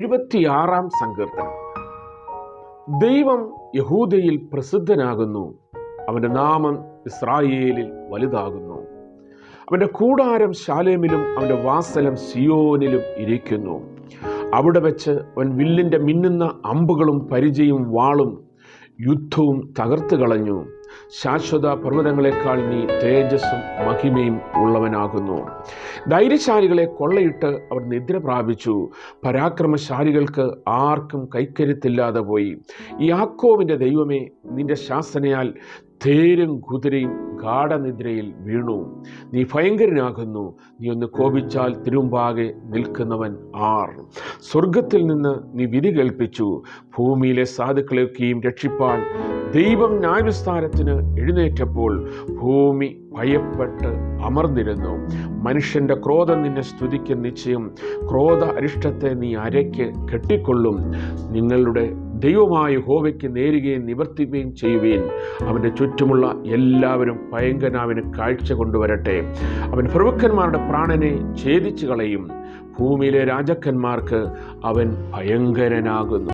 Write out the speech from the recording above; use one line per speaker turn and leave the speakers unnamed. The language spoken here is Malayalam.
എഴുപത്തിയാറാം സങ്കീർത്തനം. ദൈവം യഹൂദയിൽ പ്രസിദ്ധനാകുന്നു. അവന്റെ നാമം ഇസ്രായേലിൽ വലുതാകുന്നു. അവന്റെ കൂടാരം ശാലേമിലും അവന്റെ വാസലം സിയോനിലും ഇരിക്കുന്നു. അവിടെ വെച്ച് അവൻ വില്ലിന്റെ മിന്നുന്ന അമ്പുകളും പരിചയും വാളും യുദ്ധവും തകർത്ത് കളഞ്ഞു. ശാശ്വത പർവതങ്ങളെക്കാൾ നീ തേജസ്സും മഹിമയും ഉള്ളവനാകുന്നു. ധൈര്യശാലികളെ കൊള്ളയിട്ട് അവർ നിദ്ര പ്രാപിച്ചു. പരാക്രമശാലികൾക്ക് ആർക്കും കൈക്കരുത്തില്ലാതെ പോയി. യാക്കോവിന്റെ ദൈവമേ നിന്റെ ശാസനയാൽ തേരും കുതിരയും ഗാഠനിദ്രയിൽ വീണു. നീ ഭയങ്കരനാകുന്നു. നീ ഒന്ന് കോപിച്ചാൽ തിരുമ്പാകെ നിൽക്കുന്നവൻ ആർ. സ്വർഗത്തിൽ നിന്ന് നീ വിധി കേൾപ്പിച്ചു. ഭൂമിയിലെ സാധുക്കളെയൊക്കെയും രക്ഷിപ്പാൻ ദൈവം ന്യായവിസ്താരത്തിന് എഴുന്നേറ്റപ്പോൾ ഭൂമി ഭയപ്പെട്ട് അമർന്നിരുന്നു. മനുഷ്യന്റെ ക്രോധം നിന്നെ സ്തുതിക്കും നിശ്ചയം. ക്രോധ അരിഷ്ടത്തെ നീ അരയ്ക്ക് കെട്ടിക്കൊള്ളും. നിങ്ങളുടെ ദൈവമായ ഹോവയ്ക്ക് നേരുകയും നിവർത്തിക്കുകയും ചെയ്യുകയും അവന്റെ ചുറ്റുമുള്ള എല്ലാവരും ഭയങ്കരാവിന് കാഴ്ച കൊണ്ടുവരട്ടെ. അവൻ പ്രഭുക്കന്മാരുടെ പ്രാണനെ ഛേദിച്ചു കളയും ഭൂമിയിലെ രാജാക്കന്മാർക്ക് അവൻ ഭയങ്കരനാകുന്നു.